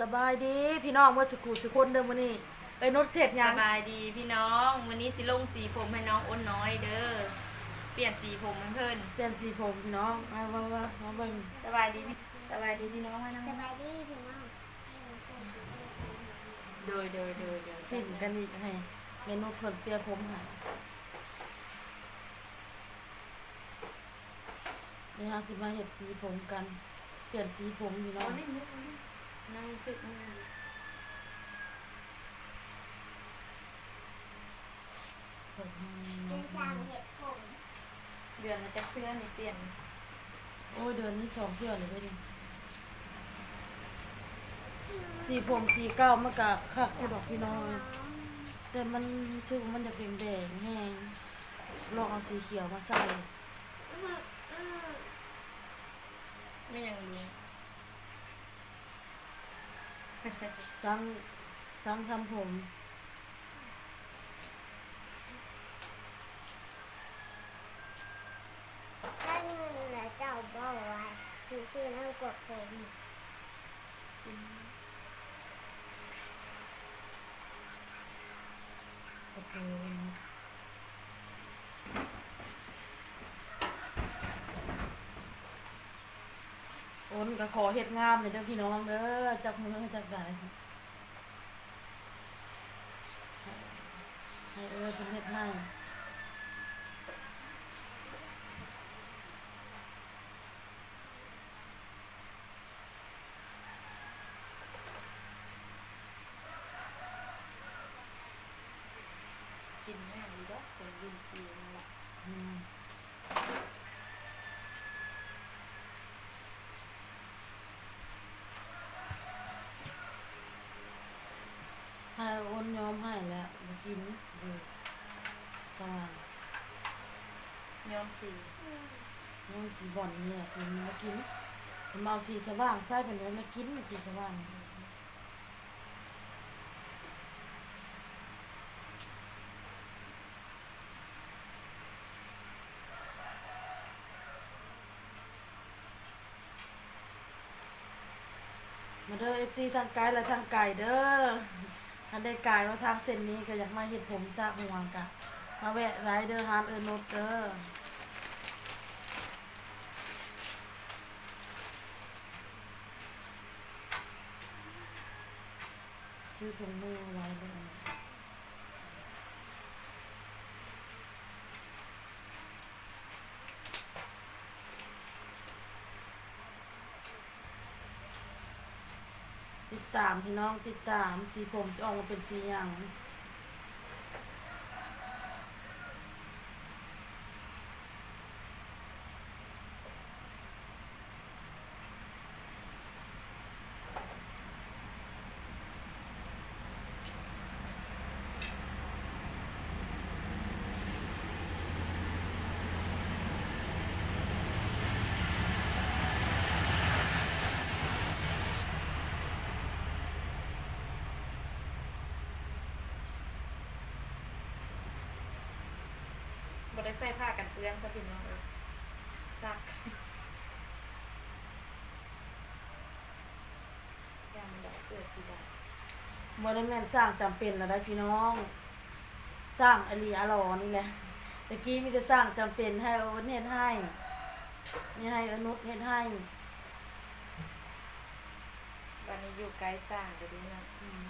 สบายดีพี่น้องเมื่อสักครู่สักคนเดิมวันนี้เอ้ยนดเสร็จสยังบายดีพี่น้อง วันนี้สิลงสีผมให้น้องอ้นน้อยเด้อ เปลี่ยนสีผมให้เพิ่นเปลี่ยนสีผมพี่น้องมามามามาเบิ่งสบายดีพี่สบายดีพี่น้องมานั่งสบายดีพี่น้องโดยโดยโดยโดยสิ่งกันอีกให้เมนูเพิ่นเปลี่ยนผมให้นี่ฮะสิมาเฮ็ดสีผมกัน เปลี่ยนสีผมพี่น้อง นั่งฝึกมือเป็นจางเห็ดผมเดือนละจะเสื้อนี่เปลี่ยน โอ้ยเดือนนี้สองเทื่อเลยเด้อนี่สีผมสีเก้ามันก็คักอยู่ดอกพี่น้องแต่มันรู้สึกว่ามันอยากแดงแห้งลองเอาสีเขียวมาใส่ ไม่ยังรู้ สั่งสั่งทำผมท่านและเจ้าบอกว่าซื้อๆแล้วกดผมโอเคโอนก็ ขอเฮ็ดงามเลยเด้อพี่น้องเด้อจากมือจากใดให้เออเป็นเฮ็ดให้กินแม่ดีดอกคนยืนสีนั่นแหละ อืมให้โอนยอมให้แล้วมากินดูสว่าง ย้อมสีน้องสีบ่อนเนี่ยสีนี้มากินผมเอาสีสว่างใส่เป็นว่ามากินสีสว่างมาเด้อเอฟซีทางไกลและทางไก่เด้อถ้าได้ไก่ว่าทางเส้นนี้ก็อยากมาเห็ดผมซากห่วงกะมาแวะไรเด้อร์ฮานเออร์โนดเด้อ ซื้อถุงมือไว้เลยติดตามพี่น้องติดตามสีผมจะออกมาเป็นสีอย่าง ได้ใส่ผ้ากันเปื้อนซะพี่น้องเอ้ยซักยามมันดอกเสื้อสีดำบริแมนสร้างจำเป็นแล้วได้พี่น้อง สร้างอลีอาลอนี่แหละตะกี้มีแต่สร้างจำเป็นให้โอนเฮ็ดให้นี่ให้อนุษเฮ็ดให้วันนี้อยู่ใกล้สร้างจะดูนะ อืม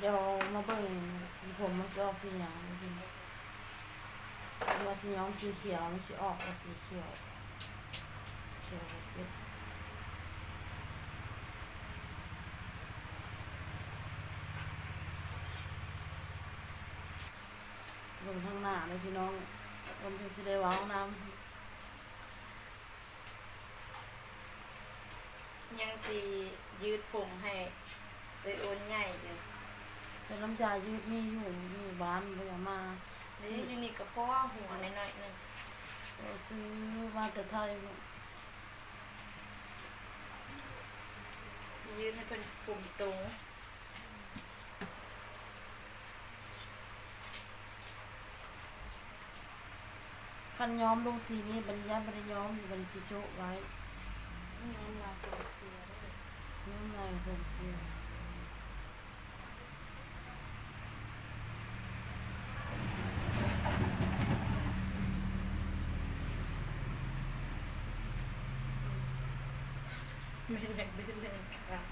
เดี๋ยวมาเบิ่งสีผมมันสิออกสีหยังจริงว่าสีย้อมสีเขียวมันสิออกเป็นสีเขียวเขียวเก็บเบิ่งข้างหน้าเลยพี่น้องลมสิได้ว้าน้ำยังสียืดผมให้เลยโอนใหญ่ แต่น้ำยายืดมีอยู่อยู่บ้านบ่อยากมานี่ยูนิคกับพ่อหัวหน่อยๆหนึงเออซื้อมาแต่ไทยบ่ยืดให้เป็นปุ่มตรงคันย้อมลงสีนี้บรรยายบรรย้อมอยู่บนสีโจะไว้น้ำลายตัวเสียเลยน้ำลายผมเสีย ไม่แรงไม่แรงครับ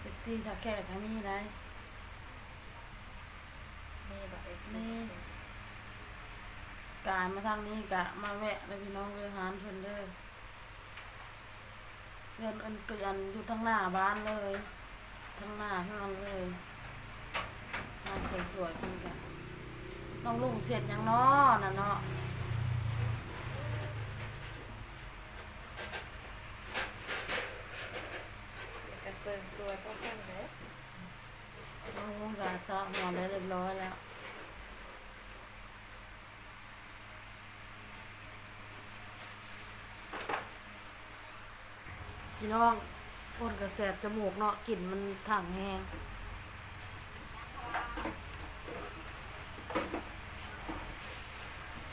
เอฟซีถ้าแขกถ้ามีได้นี่แบบเอฟซีนี่กายมาทางนี้กะมาแวะแล้วพี่น้องเรือหานเพิ่นเด้อเรือนอันเกยันอยู่ทางหน้าบ้านเลยทางหน้าทางนั้นเลยมาสวยๆเพิ่นกัน น้องลุงเสร็จยังเนาะน่ะเนาะกระเซิงตัวก็เพิ่มเลยน้องลุงกะซะหมอนได้เรียบร้อยแล้วพี่น้องอ้นกระแสบจมูกเนาะกลิ่นมันถังแห้ง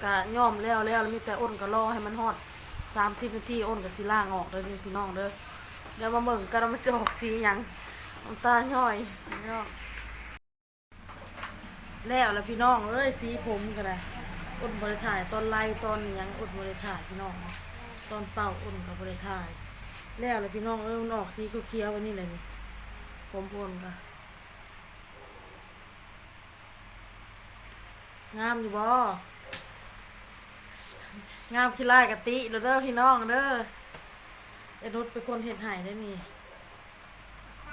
กะย่อมแล้วแล้วมีแต่อ้นก็รอให้มันฮอดสามสิบนาทีอ้นกับสิล่างออกเลยนี่พี่น้องเด้อเดี๋ยวมาเบิ่งกันมันจะออกสีหยังน้ำตาย่อยพี่น้องแล้วแล้วพี่น้องเอ้ยสีผมกันเลยอ้นบริถ่ายตอนไล่ตอนยังอ้นบริถ่ายพี่น้องตอนเป่าอ้นกับบริถ่าย แล้วเลยพี่น้องเอ้ยมันออกสีเขียวๆวันนี้เลยนี่ผมพนกะงามอยู่บ่ งามขี้ไล่กะติเด้อพี่น้องเด้อไอ้นุชเป็นคนเห็ดใหายได้นี่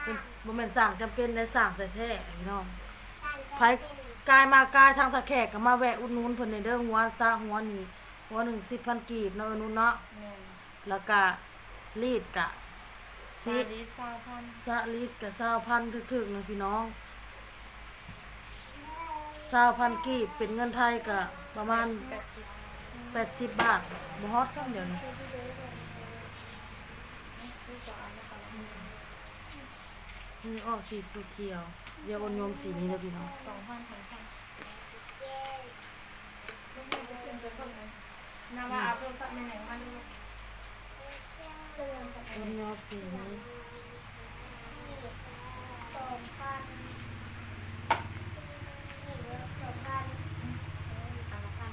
เป็นบ่แม่นสั่งจำเป็นได้สั่งแต่แท้พี่น้องไผกายมากายทางตะแขกก็มาแวะอุดหนุนเพิ่นนี่เด้อหัวซาหัวนี่หัวหนึ่งสิบพันกีบเนาะอนุนเนาะแล้วก็รีดกะซีซิรีส์ซาพันสะลีดกับสาวพันถึกๆนะพี่น้องสาวพันกีบเป็นเงินไทยกะประมาณ แปดสิบแปดสิบบาทบ่ฮอดช่องเดียวนี่ที่สองนะคะนี่ออกสีเขียวๆเดี๋ยวอนโยมสีนี้นะพี่น้องสองพันสองพันน้ำว่าเอาโทรศัพท์ในไหนมาดูอนโยมสีนี้ สองพันนี่เด้อสองพัน เอาละพัน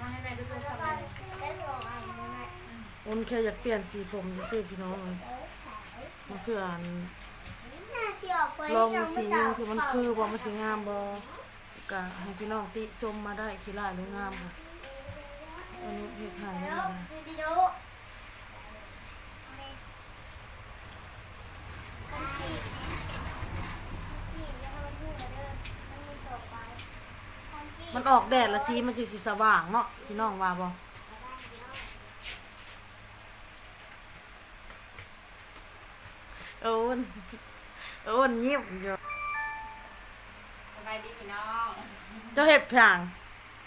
มาให้แม่ดูโทรศัพท์ พั ใน น ไหน ได้สองอันแล้วแม่ อน แค่อยากเปลี่ยนสีผมซื่อๆพี่น้องเลยเออขายมันคืออ่านน่าเชื่อไปลองสีนี้คือมันคือบ่มันสิงามบ่กะให้พี่น้องติชมมาได้ขี้ลายหรืองามค่ะอันนี้เฮ็ดให้ได้แล้วนะซีดีโดคันที่ที่จะทำให้เด้อมันมีต่อไปคันที่มันออกแดดละสีมันจึงสิสว่างเนาะพี่น้องว่าบ่โอ้นโอ้นยิ้มอยู่สบายดีพี่น้อง เจ้าเห็ดผาง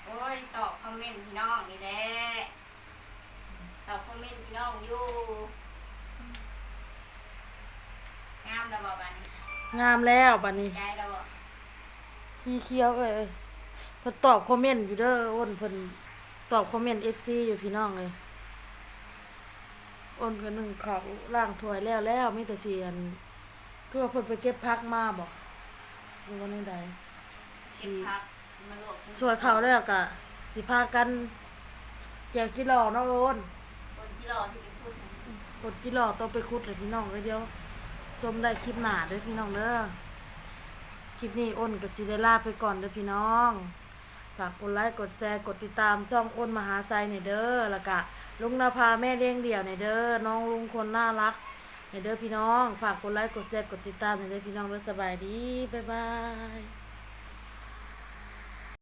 โอ้ยตอบคอมเมนต์พี่น้องนี่แหละตอบคอมเมนต์พี่น้องอยู่ งามแล้วบ่บัดนี้งามแล้วบัดนี้ ใจแล้วบ่สีเขียวเอ้ยเพิ่นตอบคอมเมนต์อยู่เด้ออ้นเพิ่นตอบคอมเมนต์ FC อยู่พี่น้องเลย อ้นก็นึ่งข้าวล้างถ้วยแล้วแล้วมีแต่เสียนคือว่าเพิ่นไปเก็บผักมาบ่หรือว่าในใดเก็สิบผักมาลวกสวยข้าวแล้วก็สิพากันแจกกิโลเนาะอ้นคนที่รอที่เป็นพูดนะกดจิหล่อต้องไปคุดเลยพี่น้องเลยเดียวชมได้คลิปหนาเด้อพี่น้องเด้อคลิปนี้อ้นกับจิได้ลาไปก่อนเด้อพี่น้อง ฝากกดไลค์กดแชร์กดติดตามช่องอ้นมหาไซในเด้อแล้วก็ลุงนาพาแม่เลี้ยงเดี่ยวในเด้อน้องลุงคนน่ารักในเด้อพี่น้อง ฝากกดไลค์กดแชร์กดติดตามในเด้อพี่น้องเด้อสบายดีบ๊ายบาย